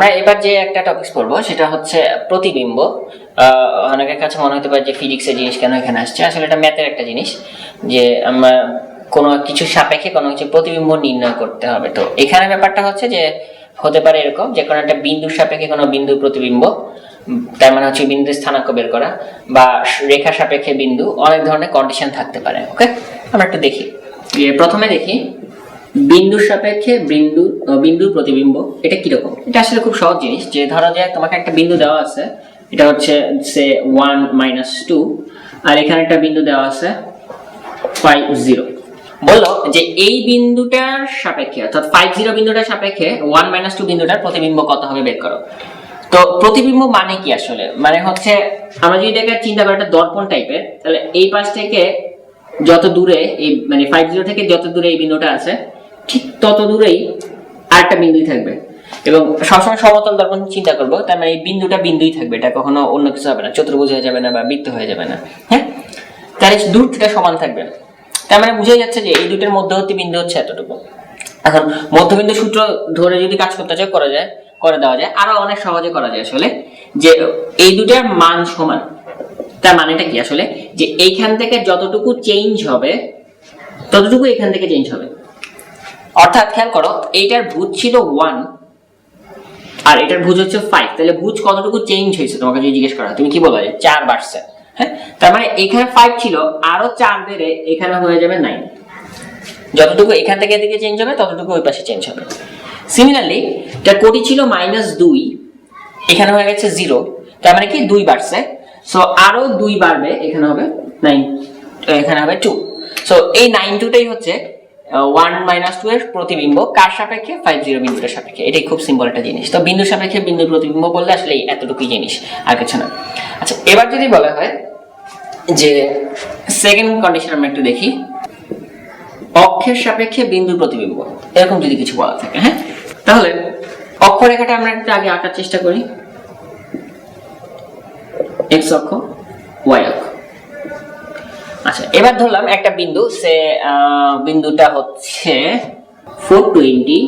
আমরা এবার যে একটা টপিক পড়ব, সেটা হচ্ছে প্রতিবিম্ব। অনেকের কাছে মনে হতে পারে যে ফিজিক্সের জিনিস কেন এখানে আসছে? আসলে এটা ম্যাথের একটা জিনিস, যে আমরা কোনো কিছু সাপেক্ষে কোনো কিছু প্রতিবিম্ব নির্ণয় করতে হবে। তো এখানে ব্যাপারটা হচ্ছে যে, হতে পারে এরকম যে কোনো একটা বিন্দুর সাপেক্ষে কোনো বিন্দুর প্রতিবিম্ব, তার মানে হচ্ছে বিন্দুর স্থানাঙ্ক বের করা বা রেখা সাপেক্ষে বিন্দু, অনেক ধরনের কন্ডিশন থাকতে পারে ওকে আমরা একটু দেখি। প্রথমে দেখি বিন্দুর সাপেক্ষে বিন্দু আহ, বিন্দুর প্রতিবিম্ব এটা কীরকম? এটা আসলে খুব সহজ জিনিস যে ধরো যে তোমাকে একটা বিন্দু দেওয়া আছে এটা হচ্ছে সে ওয়ান মাইনাস টু আর এখানে একটা বিন্দু দেওয়া আছে ফাইভ জিরো বলল যে এই বিন্দুটার সাপেক্ষে অর্থাৎ ফাইভ জিরো বিন্দুটার সাপেক্ষে ওয়ান মাইনাস টু বিন্দুটার প্রতিবিম্ব কত হবে বের করো। তো প্রতিবিম্ব মানে কি আসলে? মানে হচ্ছে আমরা যদি এটাকে চিন্তা করি একটা দর্পণ টাইপের তাহলে এই পাশ থেকে যত দূরে এই মানে ফাইভ জিরো থেকে যত দূরে এই বিন্দুটা আছে ঠিক তত দূরেই আরেকটা বিন্দুই থাকবে। এবং সবসময় সমতল দর্পণ চিন্তা করব, তার মানে এই বিন্দুটা বিন্দুই থাকবে, এটা কখনো অন্য কিছু হবে না, চতুর্ভুজ হয়ে যাবে না বা বৃত্ত হয়ে যাবে না। হ্যাঁ? তাহলে দূরত্বটা সমান থাকবে। তার মানে বুঝাই যাচ্ছে যে এই দুটোর মধ্যবর্তী বিন্দু হচ্ছে এতটুকু। এখন মধ্যবিন্দু সূত্র ধরে যদি কাজ করতে চাই করা যায়, করে দেওয়া যায়, আরও অনেক সহজে করা যায় আসলে, যে এই দুটার মান সমান। তার মানেটা কি আসলে? যে এইখান থেকে যতটুকু চেঞ্জ হবে, ততটুকু এখান থেকে চেঞ্জ হবে। অর্থাৎ খেয়াল করো, এইটার ভুজ ছিল ওয়ান আর এটার ভুজ হচ্ছে ফাইভ তাহলে ভুজ কতটুকু চেঞ্জ হয়েছে তোমাকে যদি জিজ্ঞেস করা তুমি কি বলবে যে চার বাড়ছে? হ্যাঁ? তার মানে এখানে ফাইভ ছিল, আরও চার বেড়ে এখানে হয়ে যাবে নাইন যতটুকু এখান থেকে এদিকে চেঞ্জ হবে, ততটুকু ওই পাশে চেঞ্জ হবে। সিমিলারলি এটা কোটি ছিল মাইনাস দুই, এখানে হয়ে গেছে জিরো তার মানে কি? দুই বাড়ছে। সো আরও দুই বাড়বে, এখানে হবে নাইন এখানে হবে টু সো এই নাইন টুটাই হচ্ছে ওয়ান মাইনাস টু এর প্রতিবিম্ব কার সাপেক্ষে? ফাইভ জিরো বিন্দুটার সাপেক্ষে। এটাই খুব সিম্পল একটা জিনিস। তো বিন্দুর সাপেক্ষে বিন্দুর প্রতিবিম্ব বললে আসলে এতটুকুই জিনিস, আর কিছু না। আচ্ছা এবার যদি বলা হয় যে সেকেন্ড কন্ডিশন আমরা একটু দেখি। অক্ষের সাপেক্ষে বিন্দুর প্রতিবিম্ব। এরকম যদি কিছু বলা থাকে হ্যাঁ? তাহলে অক্ষরেখাটা আমরা একটু আগে আঁকার চেষ্টা করি। এক্স অক্ষ ওয়াই অক্ষ। আচ্ছা এবার ধরলাম একটা বিন্দু, সে বিন্দুটা হচ্ছে four twenty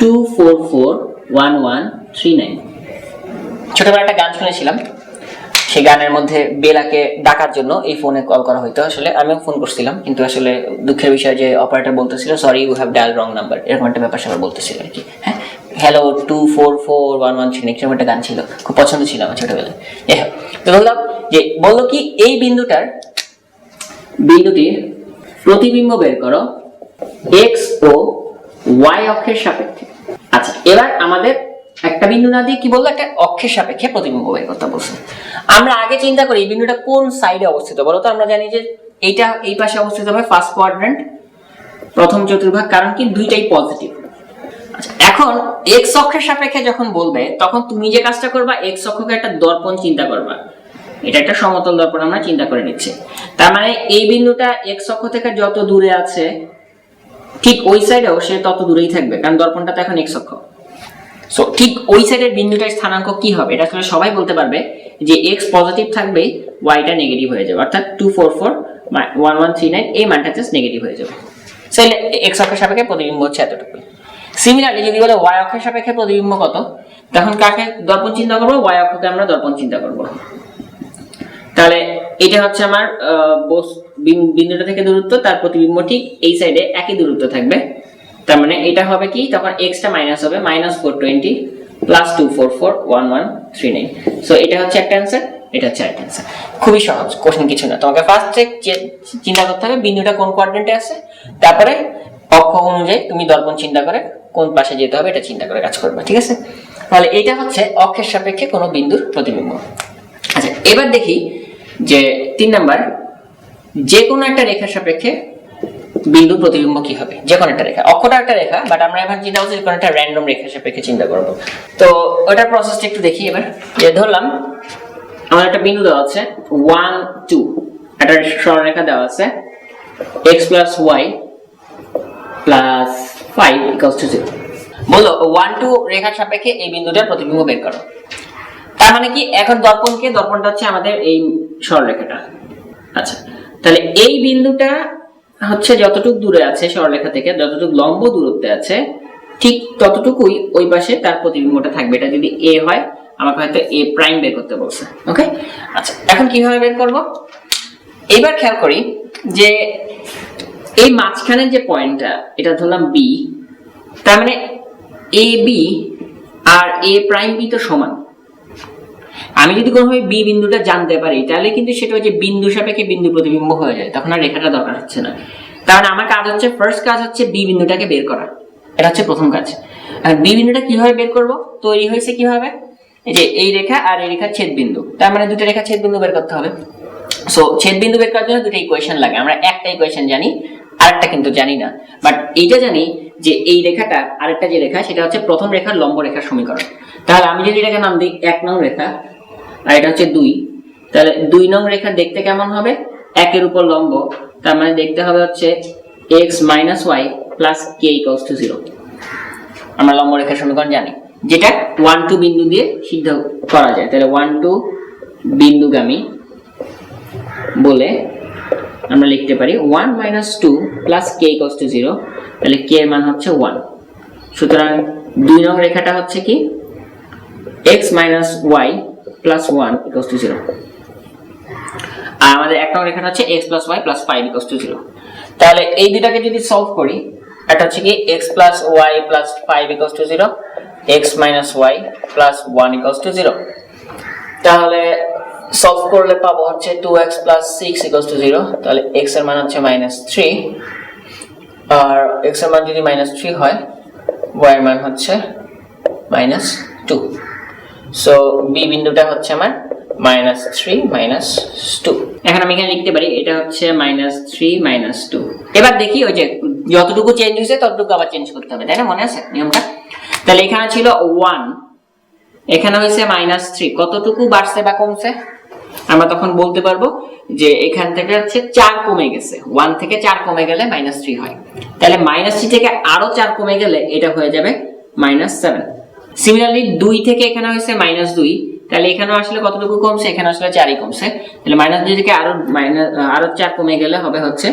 two four four one one three nine ছোটবেলা একটা গান শুনেছিলাম, সেই গানের মধ্যে বেলাকে ডাকার জন্য এই ফোনে কল করা হইতো আসলে, আমিও ফোন করছিলাম, কিন্তু আসলে দুঃখের বিষয় যে অপারেটর বলতেছিল sorry you have dial wrong number এরকম একটা ব্যাপার সবাই বলতেছিল আর কি হ্যাঁ? Hello two four four one one three এরকম একটা গান ছিল, খুব পছন্দ ছিল আমার ছোটবেলায়। যাই হোক, তো বললাম যে বলল কি, এই বিন্দুটার বিন্দুটির প্রতিবিম্ব বের করো এক্স ও ওয়াই অক্ষের সাপেক্ষে। আচ্ছা এবার আমাদের একটা বিন্দু না দিয়ে কি বলল? একটা অক্ষের সাপেক্ষে প্রতিবিম্ব বের করতে বলছে। আমরা আগে চিন্তা করি এই বিন্দুটা কোন সাইডে অবস্থিত, বলো তো? আমরা জানি যে এইটা এই পাশে অবস্থিত হবে ফার্স্ট কোয়াড্রেন্ট প্রথম চতুর্ভাগ, কারণ কি দুইটাই পজিটিভ আচ্ছা এখন এক্স অক্ষের সাপেক্ষে যখন বলবে, তখন তুমি যে কাজটা করবা এক্স অক্ষকে একটা দর্পণ চিন্তা করবা। এটা একটা সমতল দর্পণ আমরা চিন্তা করে নিচ্ছি। তার মানে এই বিন্দুটা এক্স অক্ষ থেকে যত দূরে আছে, ঠিক ওই সাইডেও সে তত দূরেই থাকবে, কারণ দর্পণটা তো এখন এক্স অক্ষ। সো ঠিক ওই সাইডের বিন্দুটার স্থানাঙ্ক কি হবে? এটা আসলে সবাই বলতে পারবে যে এক্স পজিটিভ থাকবে ওয়াইটা নেগেটিভ হয়ে যাবে। অর্থাৎ two four four one one three nine এই মানটা জাস্ট নেগেটিভ হয়ে যাবে। সো এক্স অক্ষের সাপেক্ষে প্রতিবিম্ব হচ্ছে এতটুকু সিমিলারলি যদি বলে ওয়াই অক্ষের সাপেক্ষে প্রতিবিম্ব কত, তখন কাকে দর্পণ চিন্তা করব? ওয়াই অক্ষকে আমরা দর্পণ চিন্তা করব। তাহলে এটা হচ্ছে আমার বিন্দুটা থেকে দূরত্ব, তার প্রতিবিম্ব ঠিক এই সাইডে একই দূরত্ব থাকবে। তার মানে এটা হবে কি, তখন এক্সটা মাইনাস হবে minus four twenty plus two four four one one three nine so এটা হচ্ছে একটা অ্যান্সার এটা হচ্ছে একটা অ্যান্সার খুবই সহজ কোশ্চেন কিছু না। তোমাকে ফার্স্টে চিন্তা করতে হবে, বিন্দুটা কোন কোয়াড্রেন্টে আছে, তারপরে অক্ষ অনুযায়ী তুমি দর্পণ চিন্তা করে কোন পাশে যেতে হবে, এটা চিন্তা করে কাজ করবে, ঠিক আছে? তাহলে এটা হচ্ছে অক্ষের সাপেক্ষে কোনো বিন্দুর প্রতিবিম্ব। আচ্ছা এবার দেখি যে তিন নাম্বার যে কোনো একটা রেখার সাপেক্ষে বিন্দু প্রতিবিম্ব কি হবে? যে কোনো একটা রেখা। অক্ষটা একটা রেখা বাট আমরা এবার চিন্তা করছি কোনো একটা র্যান্ডম রেখার সাপেক্ষে চিন্তা করব। তো ওটার প্রসেসটা একটু দেখি এবার। যে ধরলাম, আমার একটা বিন্দু দেওয়া আছে ওয়ান টু একটা সরলরেখা দেওয়া আছে x plus y plus five equals to zero বলল ওয়ান টু রেখার সাপেক্ষে এই বিন্দুটার প্রতিবিম্ব বের করো। তার মানে কি, এখন দর্পণকে, দর্পণটা হচ্ছে আমাদের এই সরলরেখাটা। আচ্ছা তাহলে এই বিন্দুটা হচ্ছে যতটুকু দূরে আছে সরলরেখা থেকে, যতটুকু লম্ব দূরত্বে আছে, ঠিক ততটুকুই ওই পাশে তার প্রতিবিম্বটা থাকবে। এটা যদি এ হয়, আমাকে হয়তো এ প্রাইম বের করতে বলছে। ওকে? আচ্ছা এখন কীভাবে বের করব? এবার খেয়াল করি যে এই মাঝখানের যে পয়েন্টটা, এটা ধরলাম বি তার মানে এ বি আর এ প্রাইম বি তো সমান। আমি যদি কোনোভাবে বি বিন্দুটা জানতে পারি, তাহলে কিন্তু সেটা হচ্ছে বিন্দু সাপেক্ষে বিন্দু প্রতিবিম্ব হয়ে যায়। তখন আর রেখাটা দরকার হচ্ছে না। কারণ আমার কাজ হচ্ছে ফার্স্ট কাজ হচ্ছে বি বিন্দুটাকে বের করা। এটা হচ্ছে প্রথম কাজ। আর বি বিন্দুটা কীভাবে বের করব? তৈরি হয়েছে কীভাবে? যে এই রেখা আর এই রেখা ছেদ বিন্দু তার মানে দুটো রেখা ছেদ বিন্দু বের করতে হবে। সো ছেদ বিন্দু বের করার জন্য দুটো ইকুয়েশন লাগে। আমরা একটা ইকুয়েশন জানি, আরেকটা কিন্তু জানি না। বাট এইটা জানি যে এই রেখাটা, আরেকটা যে রেখা, সেটা হচ্ছে প্রথম রেখার লম্ব রেখার সমীকরণ। তাহলে আমি যদি এটাকে নাম দিই এক নং রেখা আর এটা হচ্ছে দুই। তাহলে দুই নং রেখা দেখতে কেমন হবে? একের উপর লম্ব। তার মানে দেখতে হবে হচ্ছে x minus y plus k equals to zero আমরা লম্ব রেখার সমীকরণ জানি। যেটা ওয়ান টু বিন্দু দিয়ে সিদ্ধ করা যায়। তাহলে ওয়ান টু বিন্দুগামী বলে আমরা লিখতে পারি one minus two plus k equals to zero তাহলে কে এর মান হচ্ছে ওয়ান সুতরাং দুই নং রেখাটা হচ্ছে কি? X minus y plus one equals to zero আর আমাদের এক নং রেখাটা হচ্ছে x plus y plus five equals to zero তাহলে এই দুটাকে যদি সলভ করি, একটা হচ্ছে কি x plus y plus five equals to zero x minus y plus one equals to zero তাহলে সলভ করলে পাবো হচ্ছে two x plus six equals to zero তাহলে এক্সের মান হচ্ছে মাইনাস থ্রি আর এক্সের মান যদি মাইনাস থ্রি হয় ওয়াই এর মান হচ্ছে মাইনাস টু সো বি বিন্দুটা হচ্ছে আমার মাইনাস থ্রি মাইনাস টু এখন আমি এখানে লিখতে পারি, এটা হচ্ছে মাইনাস থ্রি মাইনাস টু এবার দেখি ওই যে যতটুকু চেঞ্জ হয়েছে, ততটুকু আবার চেঞ্জ করতে হবে, তাই না মনে আছে নিয়মটা? তাহলে এখানে ছিল ওয়ান এখানে হয়েছে মাইনাস থ্রি কতটুকু বাড়ছে বা কমছে? আমরা তখন বলতে পারব যে এখান থেকে হচ্ছে চার কমে গেছে ওয়ান থেকে চার কমে গেলে মাইনাস থ্রি হয়। তাহলে মাইনাস থ্রি থেকে আরও চার কমে গেলে এটা হয়ে যাবে মাইনাস সেভেন সিমিলারলি দুই থেকে এখানে হয়েছে মাইনাস দুই। তাহলে এখানে আসলে কতটুকু কমছে? এখানে আসলে চারই কমছে। তাহলে মাইনাস দুই থেকে আরও মাইনাস আরও চার কমে গেলে হবে হচ্ছে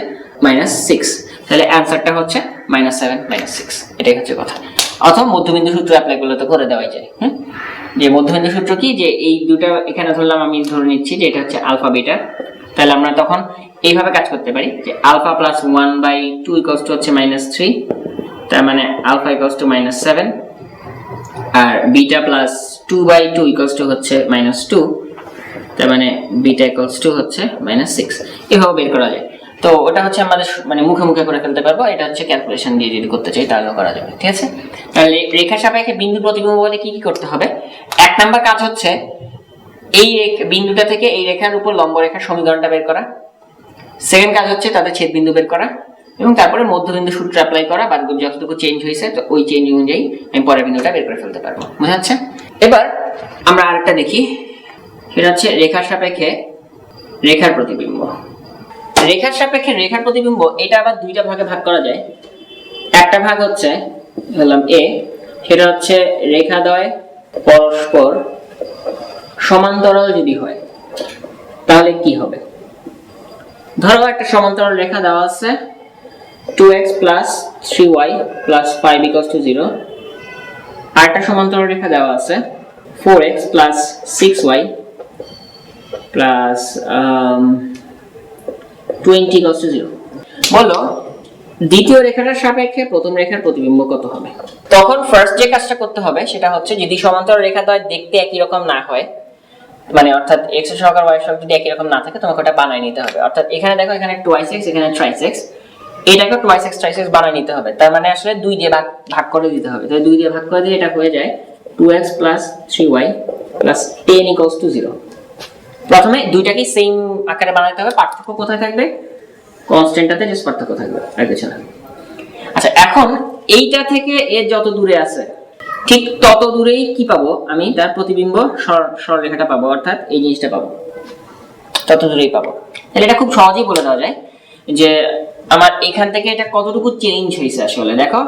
মাইনাস সিক্স তাহলে অ্যান্সারটা হচ্ছে মাইনাস সেভেন মাইনাস সিক্স এটাই হচ্ছে কথা। অথবা মধ্যবিন্দু সূত্র অ্যাপ্লাই করলে তো করে দেওয়াই যায় হ্যাঁ যে মধ্যবিন্দু সূত্র কি? যে এই দুটো এখানে ধরলাম, আমি ধরে নিচ্ছি যে এটা হচ্ছে আলফা বিটা তাহলে আমরা তখন এইভাবে কাজ করতে পারি যে alpha plus one by two equals to হচ্ছে মাইনাস থ্রি তার মানে alpha equals to minus seven R beta plus two by two equals to হচ্ছে মাইনাস টু তার মানে বিটা ইকস টু হচ্ছে মাইনাস সিক্স এভাবে বের করা যায়। তো ওটা হচ্ছে আমাদের মানে মুখে মুখে করে ফেলতে পারব, এটা হচ্ছে ক্যালকুলেশন দিয়ে যদি করতে চাই তাহলেও করা যাবে, ঠিক আছে? তাহলে রেখা সাপেক্ষে বিন্দু প্রতিবিম্ব বলে কি কি করতে হবে? এক নাম্বার কাজ হচ্ছে এই বিন্দুটা থেকে এই রেখার উপর লম্ব রেখার সমীকরণটা বের করা। সেকেন্ড কাজ হচ্ছে তাদের ছেদ বিন্দু বের করা। এবং তারপরে মধ্যবিন্দু সূত্র অ্যাপ্লাই করা বা যতটুকু চেঞ্জ হয়েছে, তো ওই চেঞ্জ অনুযায়ী আমি পরের বিন্দুটা বের করে ফেলতে পারব। বোঝা যাচ্ছে? এবার আমরা আরেকটা দেখি। সেটা হচ্ছে রেখার সাপেক্ষে রেখার প্রতিবিম্ব। রেখার সাপেক্ষে রেখার প্রতিবিম্ব, এটা আবার দুইটা ভাগে ভাগ করা যায়। একটা ভাগ হচ্ছে, বললাম এ সেটা হচ্ছে রেখাদ্বয় পরস্পর সমান্তরাল যদি হয়, তাহলে কি হবে? ধরো একটা সমান্তরাল রেখা দেওয়া আছে two x plus three y plus five equals to zero আর একটা সমান্তরাল রেখা দেওয়া আছে। Four x plus six y plus twenty equals to zero বলো, দ্বিতীয় রেখাটার সাপেক্ষে প্রথম রেখার প্রতিবিম্ব কত হবে? তখন ফার্স্ট যে কাজটা করতে হবে, সেটা হচ্ছে যদি সমান্তরাল রেখা দ্বয় দেখতে একই রকম না হয় মানে অর্থাৎ এক্সের সহকার ওয়াই সহগ যদি একই রকম না থাকে, তোমাকে ওটা বানায় নিতে হবে। অর্থাৎ এখানে দেখো, এখানে টোয়াইস এক্স এখানে ট্রাইস এক্স এটাকে টোয়াইস এক্স ট্রাইস এক্স বানায় নিতে হবে। তার মানে আসলে দুই দিয়ে ভাগ ভাগ করে দিতে হবে। তাহলে দুই দিয়ে ভাগ করে দিয়ে এটা হয়ে যায় two x plus three y plus ten equals to zero প্রথমে দুইটাকে সেম আকারে বানাতে হবে। পার্থক্য কোথায় থাকবে? কনস্ট্যান্টটাতে জাস্ট পার্থক্য থাকবে, আর কিছু না। আচ্ছা এখন এইটা থেকে এর যত দূরে আছে, ঠিক তত দূরেই কি পাবো? আমি তার প্রতিবিম্ব সর- সরলরেখাটা পাবো, অর্থাৎ এই জিনিসটা পাবো। তত দূরেই পাবো। তাহলে এটা খুব সহজেই বলে দেওয়া যায় যে আমার এখান থেকে এটা কতটুকু চেঞ্জ হয়েছে আসলে? দেখো,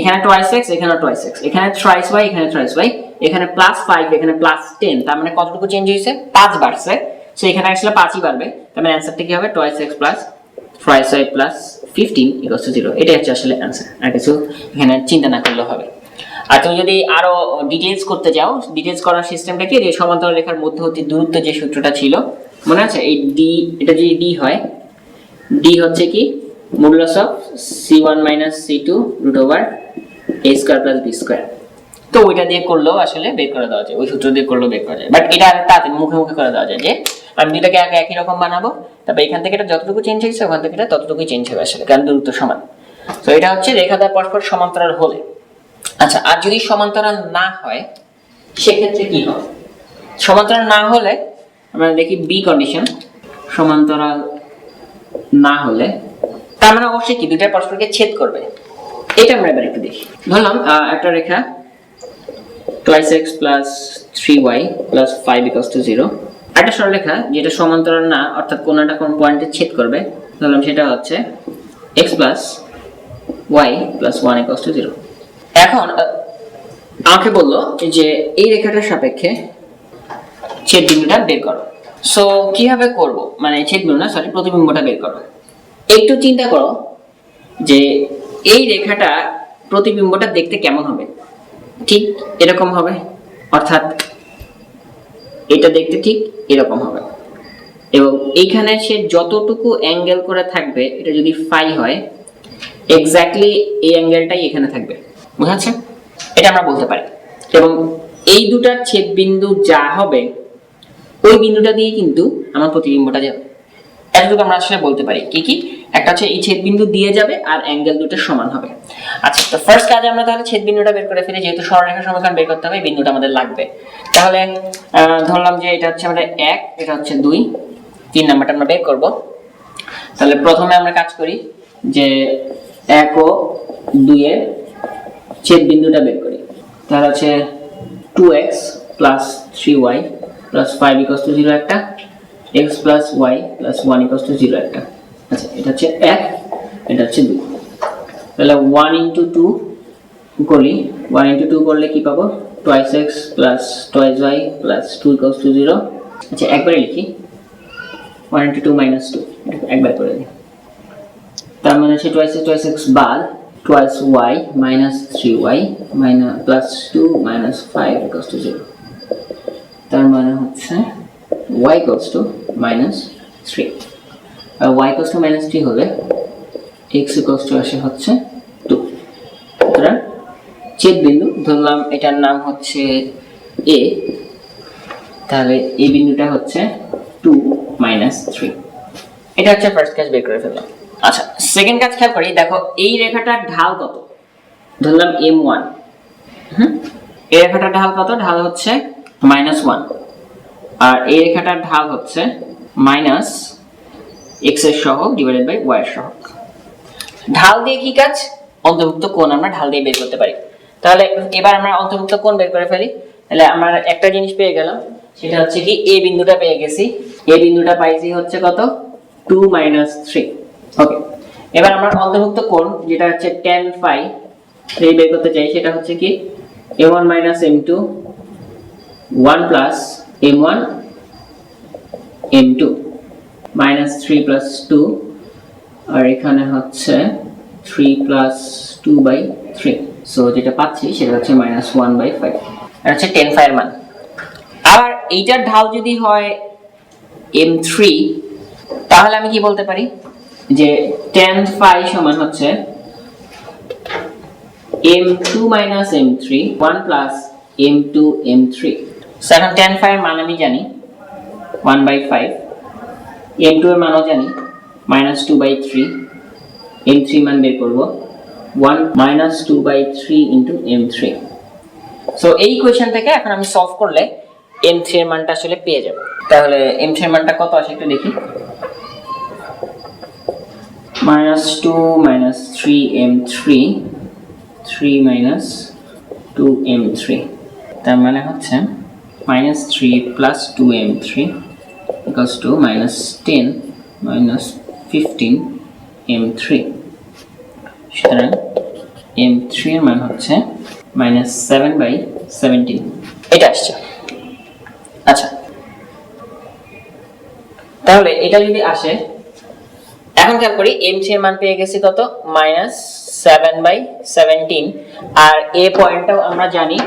এখানে টোয়াইস এক্স এখানে টোয়াইস এক্স এখানে থ্রাইস ওয়াই এখানে থ্রাইস ওয়াই এখানে প্লাস ফাইভ এখানে প্লাস টেন তার মানে কতটুকু চেঞ্জ হয়েছে? পাঁচ বাড়ছে। সো এখানে আসলে পাঁচই বাড়বে। তার মানে অ্যান্সারটা কি হবে? Twice x plus thrice y plus fifteen equals zero এটাই হচ্ছে আসলে অ্যান্সার আর কিছু এখানে চিন্তা না করলে হবে। আর তুমি যদি আরও ডিটেলস করতে যাও ডিটেলস করার সিস্টেমটা কি? যে সমান্তরাল রেখার মধ্যবর্তী দূরত্ব যে সূত্রটা ছিল, মনে আছে? এই ডি এটা যদি ডি হয় ডি হচ্ছে কি? Modulus of C one minus C two root over A square plus B square তো ওইটা দিয়ে করলেও আসলে বের করে দেওয়া যায়, ওই সূত্র দিয়ে করলেও বের করা যায়। বাট এটা তাড়াতাড়ি মুখে মুখে করে দেওয়া যায় যে, আমি দুটাকে আগে একই রকম বানাবো তবে এখান থেকে এটা যতটুকু চেঞ্জ হয়েছে, ওখান থেকে এটা ততটুকুই চেঞ্জ হবে আসলে, কারণ দূরত্ব সমান। তো এটা হচ্ছে রেখা দ্বারা পরস্পর সমান্তরাল হলে। আচ্ছা আর যদি সমান্তরাল না হয়, সেক্ষেত্রে কি হবে? সমান্তরাল না হলে আমরা দেখি বি কন্ডিশন সমান্তরাল না হলে তার মানে অবশ্যই কি? দুটা পরস্পরকে ছেদ করবে। এটা আমরা এবার একটু দেখি। ধরলাম একটা রেখা ফাইভ ইকস টু জিরো একটা সরলরেখা যেটা সমান্তরাল না, অর্থাৎ কোনো পয়েন্টে ছেদ করবে। ধরলাম সেটা হচ্ছে এখন আমাকে বলল যে এই রেখাটার সাপেক্ষে ছেদ বিন্দুটা বের করো। সো কীভাবে করব? মানে ছেদ বিন্দু না সরি প্রতিবিম্বটা বের করো। একটু চিন্তা করো যে এই রেখাটা প্রতিবিম্বটা দেখতে কেমন হবে? ঠিক এরকম হবে। অর্থাৎ এটা দেখতে ঠিক এরকম হবে। এবং এইখানে সে যতটুকু অ্যাঙ্গেল করে থাকবে, এটা যদি ফাই হয়, এক্স্যাক্টলি এই অ্যাঙ্গেলটাই এখানে থাকবে। বুঝা এটা আমরা বলতে পারি। এবং এই দুটার ছেদ বিন্দু যা হবে, ওই বিন্দুটা দিয়ে কিন্তু আমার প্রতিবিম্বটা যাবে। এতটুকু আমরা আসলে বলতে পারি। কি কি? একটা হচ্ছে এই ছেদ বিন্দু দিয়ে যাবে আর অ্যাঙ্গেল দুটো সমান হবে। আচ্ছা তো ফার্স্ট কাজে আমরা তাহলে ছেদ বিন্দুটা বের করে ফেলি, যেহেতু সরলরেখা সমীকরণ বের করতে হবে, এই বিন্দুটা আমাদের লাগবে। তাহলে ধরলাম যে এটা হচ্ছে আমাদের এক, এটা হচ্ছে দুই, তিন নাম্বারটা আমরা বের করব। তাহলে প্রথমে আমরা কাজ করি যে এক ও দুইয়ের ছেদ বিন্দুটা বের করি। তাহলে হচ্ছে two x plus three y plus five equals to zero একটা x plus y plus one equals to zero একটা। আচ্ছা এটা হচ্ছে এক, এটা হচ্ছে দুই। তাহলে ওয়ান ইন্টু টু করি ওয়ান ইন্টু টু করলে কি পাবো? Twice x plus twice y plus two equals to zero আচ্ছা একবারে লিখি। One into two minus two একবার করে দিই। তার মানে হচ্ছে টোয়াইস এক্স টোয়াইস এক্স বাদ twice y minus three y minus plus two minus five equals to zero তার মানে হচ্ছে y equals to minus 3 equals to minus 3 হলে x equals to আসে হচ্ছে 2 সুতরাং ছেদ বিন্দু, ধরলাম এটার নাম হচ্ছে a, তাহলে এই বিন্দুটা হচ্ছে 2 মাইনাস 3 এটা হচ্ছে ফার্স্ট কাজ বের করে ফেললাম। আচ্ছা সেকেন্ড কাজ খেয়াল করি, দেখো এই রেখাটার ঢাল কত? ধরলাম m1 হুম? এই রেখাটার ঢাল কত? ঢাল হচ্ছে মাইনাস ওয়ান আর এই রেখাটার ঢাল হচ্ছে মাইনাস এক্সের সহগ ডিভাইডেড বাই ওয়াই এর ঢাল দিয়ে কি কাজ? অন্তর্ভুক্ত কোণ আমরা ঢাল দিয়ে বের করতে পারি। তাহলে এবার আমরা অন্তর্ভুক্ত কোণ বের করে ফেলি। তাহলে আমরা একটা জিনিস পেয়ে গেলাম, সেটা হচ্ছে কি এ বিন্দুটা পেয়ে গেছি। এ বিন্দুটা পাইছি হচ্ছে কত? টু মাইনাস থ্রি ওকে এবার আমরা অন্তর্ভুক্ত কোণ, যেটা হচ্ছে টেন ফাই এই বের করতে চাই, সেটা হচ্ছে কি A one minus M two one plus M one M two minus three plus two আর এখানে হচ্ছে three plus two by three so যেটা পাচ্ছি সেটা হচ্ছে মাইনাস ওয়ান বাই ফাইভ আর হচ্ছে টেন ফাইভ মান। আবার এইটার ঢাল যদি হয় এম থ্রি তাহলে আমি কি বলতে পারি? যে টেন ফাই সমান হচ্ছে M two minus M three one plus M two M three এখন টেন ফাইভ মান আমি জানি one by five M two এর মানও জানি। Minus two by three M three মান বের করব। One minus two by three into M three so এই ইকুয়েশন থেকে এখন আমি সলভ করলে এম থ্রি এর মানটা আসলে পেয়ে যাব। তাহলে এম থ্রি এর মানটা কত আসে একটু দেখি। Minus two minus three M three three minus two M three তার মানে হচ্ছে minus three plus two M three minus fifteen M three সুতরাং এম থ্রি এর মান হচ্ছে মাইনাস সেভেন বাই সেভেন্টিন এটা আসছে। আচ্ছা। তাহলে এটা যদি আসে, এখন খেয়াল করি এম থ্রি এর মান পেয়ে গেছি কত? মাইনাস সেভেন বাই সেভেন্টিন আর এ পয়েন্টটাও আমরা জানি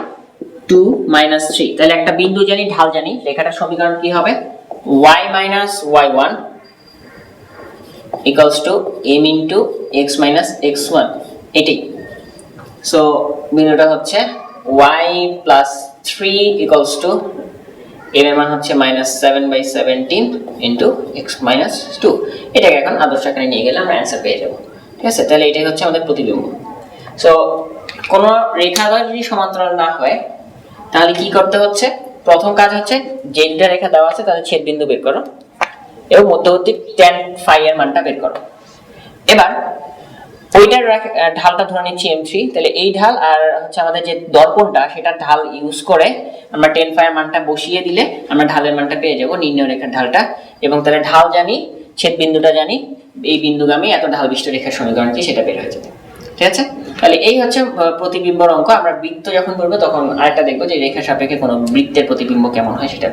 টু মাইনাস থ্রি তাহলে একটা বিন্দু জানি, ঢাল জানি। লেখাটার সমীকরণ কি হবে? Y minus y one equals to m into x minus x one এটাই। সো বিন্দুটা হচ্ছে y plus three equals to এর মান হচ্ছে minus seven by seventeen into x minus two এটাকে এখন আদর্শ আকারে নিয়ে গেলে আমরা অ্যান্সার পেয়ে যাব। ঠিক আছে? তাহলে এটাই হচ্ছে আমাদের প্রতিবিম্ব। সো কোনো রেখাদ্বয় যদি সমান্তরাল না হয় তাহলে কি করতে হচ্ছে? প্রথম কাজ হচ্ছে যে দুটা রেখা দেওয়া আছে তাদের ছেদ বিন্দু বের করো। এবং মধ্যবর্তী টেন ফাই এর মানটা বের করো। এবার ওইটার ঢালটা ধরে নিচ্ছি এম থ্রি তাহলে এই ঢাল আর হচ্ছে আমাদের যে দর্পণটা, সেটা ঢাল ইউজ করে আমরা টেন ফাই মানটা বসিয়ে দিলে আমরা ঢালের মানটা পেয়ে যাব নির্ণয় রেখার ঢালটা। এবং তাহলে ঢাল জানি ছেদ বিন্দুটা জানি, এই বিন্দুগামী এত ঢাল বিষ্ট রেখার সমীকরণ কি সেটা বের হয়ে যাবে। ঠিক আছে? তাহলে এই হচ্ছে প্রতিবিম্বর অঙ্ক। আমরা বৃত্ত যখন বলব তখন আরেকটা দেখব যে রেখা সাপেক্ষে কোনো বৃত্তের প্রতিবিম্ব কেমন হয় সেটা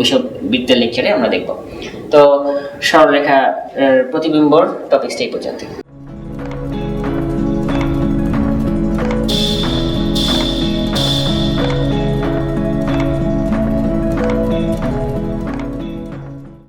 ওইসব বৃত্তের লেকচারে আমরা দেখব। তো সরলরেখা প্রতিবিম্বর টপিক্সটা এই পর্যন্ত